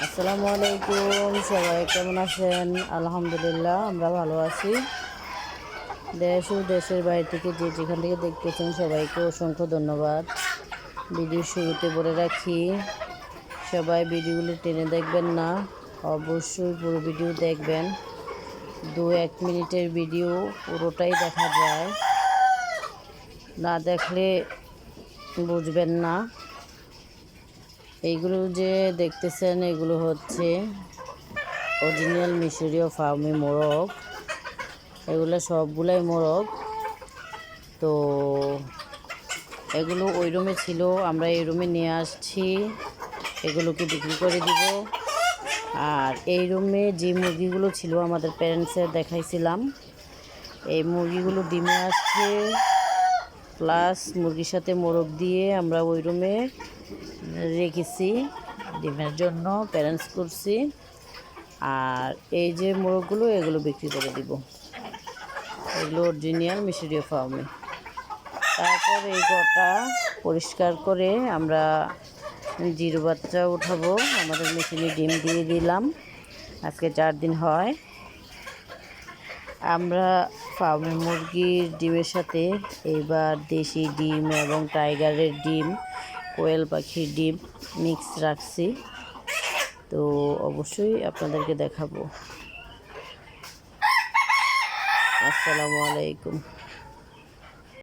আসসালামু আলাইকুম, সবাই কেমন আছেন? আলহামদুলিল্লাহ, আমরা ভালো আছি। দেশ ও দেশের বাইরে থেকে যে যেখান থেকে দেখতেছেন সবাইকে অসংখ্য ধন্যবাদ। ভিডিও শুরুতে বলে রাখি, সবাই ভিডিওগুলো টেনে দেখবেন না, অবশ্যই পুরো ভিডিও দেখবেন। দু এক মিনিটের ভিডিও পুরোটাই দেখা যায়। না দেখলে বুঝবেন না। এইগুলো যে দেখতেছেন, এগুলো হচ্ছে অরিজিনাল মিশরীয় ফার্মি মোরগ। এগুলো সবগুলাই মোরগ। তো এগুলো ওই রুমে ছিল, আমরা এই রুমে নিয়ে আসছি। এগুলোকে বিক্রি করে দিব। আর এই রুমে যে মুরগিগুলো ছিল, আমাদের প্যারেন্টসের দেখাইছিলাম। এই মুরগিগুলো ডিমে আসছে। প্লাস মুরগির সাথে মোরগ দিয়ে আমরা ওই রুমে রেখেছি, ডিমের জন্য প্যারেন্টস করছি। আর এই যে মোরগগুলো, এগুলো বিক্রি করে দিব। এগুলো অরিজিনাল মিশরীয় ফার্মে তারপর এই গোটা পরিষ্কার করে আমরা জিরো বাচ্চা উঠাবো। আমাদের মেশিনে ডিম দিয়ে দিলাম। আজকে চার দিন হয়। আমরা ফার্মে মুরগির ডিমের সাথে এবার দেশি ডিম এবং টাইগারের ডিম, কোয়েল পাখির ডিম মিক্স রাখছি। তো অবশ্যই আপনাদেরকে দেখাবো। আসসালামু আলাইকুম।